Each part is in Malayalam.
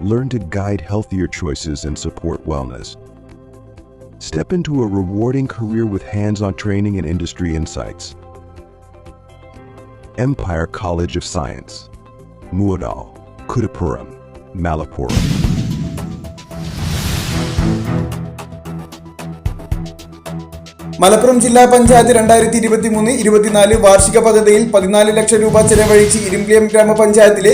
Learn to guide healthier choices and support wellness. Step into a rewarding career with hands on training and industry insights. Empire College of Science. Muadal, Kudapuram, Malappuram. Malappuram ജില്ലാ പഞ്ചായത്ത് രണ്ടായിരത്തി ഇരുപത്തി മൂന്ന് ഇരുപത്തിനാല് വാർഷിക പദ്ധതിയിൽ പതിനാല് ലക്ഷം രൂപ ചെലവഴിച്ച് ഇരുമ്പിയം ഗ്രാമപഞ്ചായത്തിലെ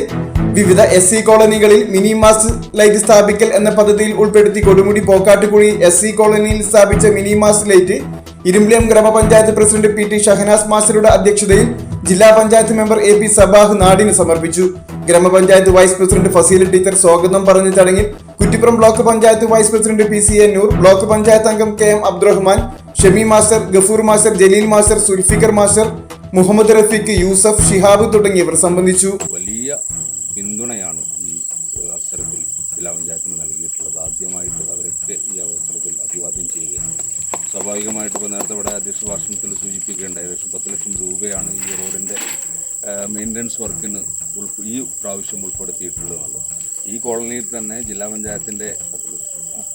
വിവിധ എസ് സി കോളനികളിൽ മിനി മാസ് ലൈറ്റ് സ്ഥാപിക്കൽ എന്ന പദ്ധതിയിൽ ഉൾപ്പെടുത്തി കൊടുമുടി പോക്കാട്ടുകുഴി എസ് സി കോളനിയിൽ സ്ഥാപിച്ച മിനി മാസ് ലൈറ്റ് ഇരുമ്പ്ലിയം ഗ്രാമപഞ്ചായത്ത് പ്രസിഡന്റ് പി ടി ഷഹനാസ് മാസ്റ്ററുടെ അധ്യക്ഷതയിൽ ജില്ലാ panchayat member A P Sabah നാടിന് സമർപ്പിച്ചു. ഗ്രാമപഞ്ചായത്ത് വൈസ് പ്രസിഡന്റ് ഫസീൽ ടീച്ചർ സ്വാഗതം പറഞ്ഞ ചടങ്ങിൽ Kuttippuram block panchayat vice president P C A block panchayat അംഗം K M Abdurahman Shami master Gafoor master Jaleel master Sulfikar master Muhammad Rafeeq Yusuf Shihab തുടങ്ങിയവർ സംബന്ധിച്ചു. പിന്തുണയാണ് ഈ അവസരത്തിൽ ജില്ലാ പഞ്ചായത്തിന് നൽകിയിട്ടുള്ളത്. ആദ്യമായിട്ട് അവരൊക്കെ ഈ അവസരത്തിൽ അഭിവാദ്യം ചെയ്യുകയാണ്. സ്വാഭാവികമായിട്ട് ഇപ്പോൾ നേരത്തെ ഇവിടെ അധ്യക്ഷ ഭാഷണത്തിൽ സൂചിപ്പിക്കേണ്ട ഏകദേശം പത്ത് ലക്ഷം രൂപയാണ് ഈ റോഡിന്റെ മെയിന്റനൻസ് വർക്കിന് ഉൾപ്പെ ഈ പ്രാവശ്യം ഉൾപ്പെടുത്തിയിട്ടുള്ളത്. ഈ കോളനിയിൽ തന്നെ ജില്ലാ പഞ്ചായത്തിന്റെ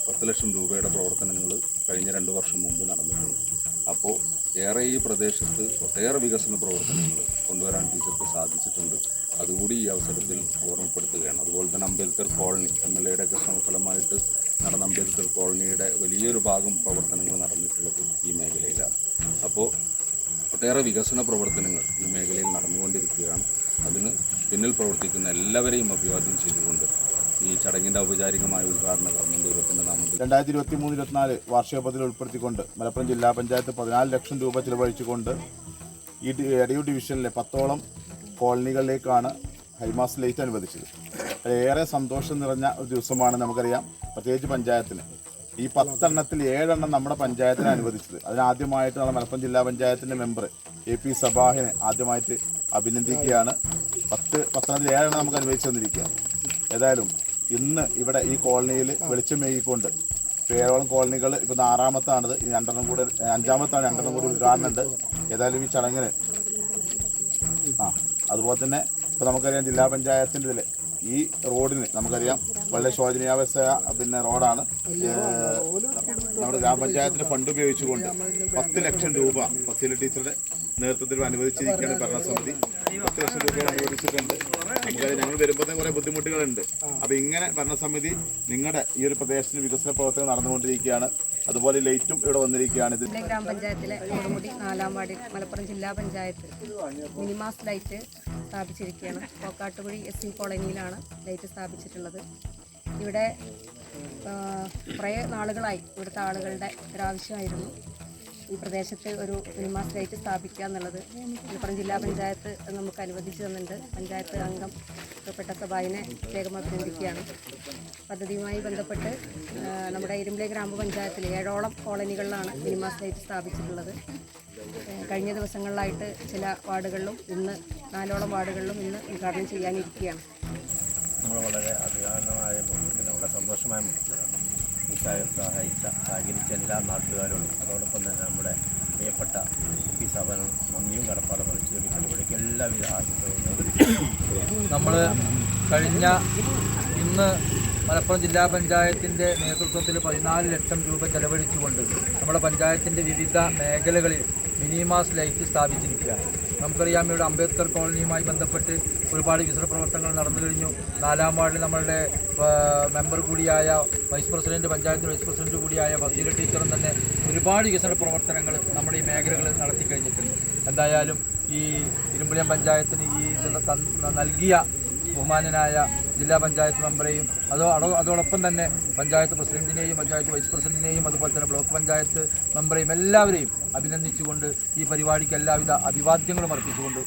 പത്ത് ലക്ഷം രൂപയുടെ പ്രവർത്തനങ്ങൾ കഴിഞ്ഞ രണ്ട് വർഷം മുമ്പ് നടന്നിട്ടുണ്ട്. അപ്പോൾ ഏറെ ഈ പ്രദേശത്ത് ഒട്ടേറെ വികസന പ്രവർത്തനങ്ങൾ കൊണ്ടുവരാൻ ടീച്ചർക്ക് സാധിച്ചിട്ടുണ്ട്. അതുകൂടി ഈ അവസരത്തിൽ ഓർമ്മപ്പെടുത്തുകയാണ്. അതുപോലെ തന്നെ അംബേദ്കർ കോളനി എം എൽ എയുടെ ഒക്കെ ശ്രമഫലമായിട്ട് നടന്ന അംബേദ്കർ കോളനിയുടെ വലിയൊരു ഭാഗം പ്രവർത്തനങ്ങൾ നടന്നിട്ടുള്ളത് ഈ മേഖലയിലാണ്. അപ്പോൾ ഒട്ടേറെ വികസന പ്രവർത്തനങ്ങൾ ഈ മേഖലയിൽ നടന്നുകൊണ്ടിരിക്കുകയാണ്. അതിന് പിന്നിൽ പ്രവർത്തിക്കുന്ന എല്ലാവരെയും അഭിവാദ്യം ചെയ്തുകൊണ്ട് ഈ ചടങ്ങിന്റെ ഔപചാരികമായ ഉദ്ഘാടന കർമ്മം ദൈവത്തിന്റെ നാമത്തിൽ രണ്ടായിരത്തി ഇരുപത്തി മൂന്ന് ഇരുപത്തിനാല് വാർഷിക പദ്ധതി ഉൾപ്പെടുത്തിക്കൊണ്ട് മലപ്പുറം ജില്ലാ പഞ്ചായത്ത് പതിനാല് ലക്ഷം രൂപ ചിലവഴിച്ചുകൊണ്ട് ഈ എടയൂർ ഡിവിഷനിലെ പത്തോളം കോളനികളിലേക്കാണ് ഹൈമാസ് ലൈറ്റ് അനുവദിച്ചത്. ഏറെ സന്തോഷം നിറഞ്ഞ ഒരു ദിവസമാണ് നമുക്കറിയാം. പ്രത്യേകിച്ച് പഞ്ചായത്തിന്. ഈ പത്തെണ്ണത്തിൽ ഏഴെണ്ണം നമ്മുടെ പഞ്ചായത്തിന് അനുവദിച്ചത്. അതിനാദ്യമായിട്ട് നമ്മുടെ മലപ്പുറം ജില്ലാ പഞ്ചായത്തിന്റെ മെമ്പർ എ പി സബാഹിനെ ആദ്യമായിട്ട് അഭിനന്ദിക്കുകയാണ്. പത്ത് പത്തെണ്ണത്തിൽ ഏഴെണ്ണം നമുക്ക് അനുവദിച്ചു തന്നിരിക്കുകയാണ്. ഏതായാലും ഇന്ന് ഇവിടെ ഈ കോളനിയിൽ വെളിച്ചം മേകിക്കൊണ്ട് പേരോളം കോളനികൾ ഇപ്പം ആറാമത്താണിത്. രണ്ടെണ്ണം കൂടെ അഞ്ചാമത്താണ് രണ്ടെണ്ണം കൂടി ഉദ്ഘാടനം ഉണ്ട് ഏതായാലും ഈ ചടങ്ങിന് അതുപോലെ തന്നെ ഇപ്പം നമുക്കറിയാം ജില്ലാ പഞ്ചായത്തിന്റെ ഇതിൽ ഈ റോഡിന് നമുക്കറിയാം വളരെ ശോചനീയാവസ്ഥ പിന്നെ റോഡാണ്. നമ്മുടെ ഗ്രാമപഞ്ചായത്തിന് ഫണ്ട് ഉപയോഗിച്ചുകൊണ്ട് പത്ത് ലക്ഷം രൂപ ഫസീല നേതൃത്വത്തിൽ അനുവദിച്ചിരിക്കുകയാണ് ഭരണസമിതി. പത്ത് ലക്ഷം രൂപ അനുവദിച്ചിട്ടുണ്ട്. നമുക്കറിയാം ഞങ്ങൾ വരുമ്പോൾ തന്നെ കുറേ ബുദ്ധിമുട്ടുകളുണ്ട്. അപ്പോൾ ഇങ്ങനെ ഭരണസമിതി നിങ്ങളുടെ ഈ ഒരു പ്രദേശത്തിന് വികസന പ്രവർത്തനം നടന്നുകൊണ്ടിരിക്കുകയാണ്. അതുപോലെ ലൈറ്റും ഇവിടെ വന്നിരിക്കുകയാണ്. ഇത് ഗ്രാമപഞ്ചായത്തിലെ കൊടുമുടി നാലാം വാർഡിൽ മലപ്പുറം ജില്ലാ പഞ്ചായത്ത് മിനിമാസ് ലൈറ്റ് സ്ഥാപിച്ചിരിക്കുകയാണ്. കോക്കാട്ടുകുഴി എസ് സി കോളനിയിലാണ് ലൈറ്റ് സ്ഥാപിച്ചിട്ടുള്ളത്. ഇവിടെ കുറേ നാളുകളായി ഇവിടുത്തെ ആളുകളുടെ ഒരാവശ്യമായിരുന്നു ഈ പ്രദേശത്ത് ഒരു മിനിമാസ് സ്റ്റേറ്റ് സ്ഥാപിക്കുക എന്നുള്ളത് മലപ്പുറം ജില്ലാ പഞ്ചായത്ത് നമുക്ക് അനുവദിച്ചു തന്നിട്ടുണ്ട്. പഞ്ചായത്ത് അംഗം പ്രിയപ്പെട്ട സഭായിനെ പ്രത്യേകം അഭിനന്ദിക്കുകയാണ്. പദ്ധതിയുമായി ബന്ധപ്പെട്ട് നമ്മുടെ ഇരുമ്പിലെ ഗ്രാമപഞ്ചായത്തിൽ ഏഴോളം കോളനികളിലാണ് മിനിമാസ് സ്റ്റേറ്റ് സ്ഥാപിച്ചിട്ടുള്ളത്. കഴിഞ്ഞ ദിവസങ്ങളിലായിട്ട് ചില വാർഡുകളിലും ഇന്ന് നാലോളം വാർഡുകളിലും ഇന്ന് ഉദ്ഘാടനം ചെയ്യാനിരിക്കുകയാണ്. നമ്മൾ വളരെ അഭിമാനമായ മുഹൂർത്തത്തിന് വളരെ സന്തോഷമായ സഹായ സഹായിച്ച സഹകരിച്ച എല്ലാ നാട്ടുകാരോടും അതോടൊപ്പം തന്നെ നമ്മുടെ പ്രിയപ്പെട്ട പി സഭനും നന്ദിയും കടപ്പാടും പറിച്ചു പരിപാടിക്ക് എല്ലാവിധ ആശംസകളും നമ്മൾ കഴിഞ്ഞ ഇന്ന് മലപ്പുറം ജില്ലാ പഞ്ചായത്തിന്റെ നേതൃത്വത്തിൽ പതിനാല് ലക്ഷം രൂപ ചെലവഴിച്ചുകൊണ്ട് നമ്മുടെ പഞ്ചായത്തിന്റെ വിവിധ മേഖലകളിൽ മിനിമാസ് ലൈറ്റ് സ്ഥാപിച്ചിരിക്കുകയാണ് നമുക്കറിയാം ഇവിടെ അംബേദ്കർ കോളനിയുമായി ബന്ധപ്പെട്ട് ഒരുപാട് വികസന പ്രവർത്തനങ്ങൾ നടന്നു കഴിഞ്ഞു. നാലാം വാർഡിൽ നമ്മളുടെ മെമ്പർ കൂടിയായ vice president panchayat vice president കൂടിയായ ഫസീല ടീച്ചറും തന്നെ ഒരുപാട് വികസന പ്രവർത്തനങ്ങൾ നമ്മുടെ ഈ മേഖലകളിൽ നടത്തി കഴിഞ്ഞിട്ടുണ്ട്. എന്തായാലും ഈ ഇരുമ്പുളിയം പഞ്ചായത്തിന് ഈ നൽകിയ ബഹുമാനനായ ജില്ലാ പഞ്ചായത്ത് മെമ്പറെയും അതോ അതോ- അതോടൊപ്പം തന്നെ പഞ്ചായത്ത് പ്രസിഡന്റിനെയും പഞ്ചായത്ത് വൈസ് പ്രസിഡന്റിനെയും അതുപോലെ തന്നെ ബ്ലോക്ക് പഞ്ചായത്ത് മെമ്പറെയും എല്ലാവരെയും അഭിനന്ദിച്ചുകൊണ്ട് ഈ പരിപാടിക്ക് എല്ലാവിധ അഭിവാദ്യങ്ങളും അർപ്പിച്ചുകൊണ്ട്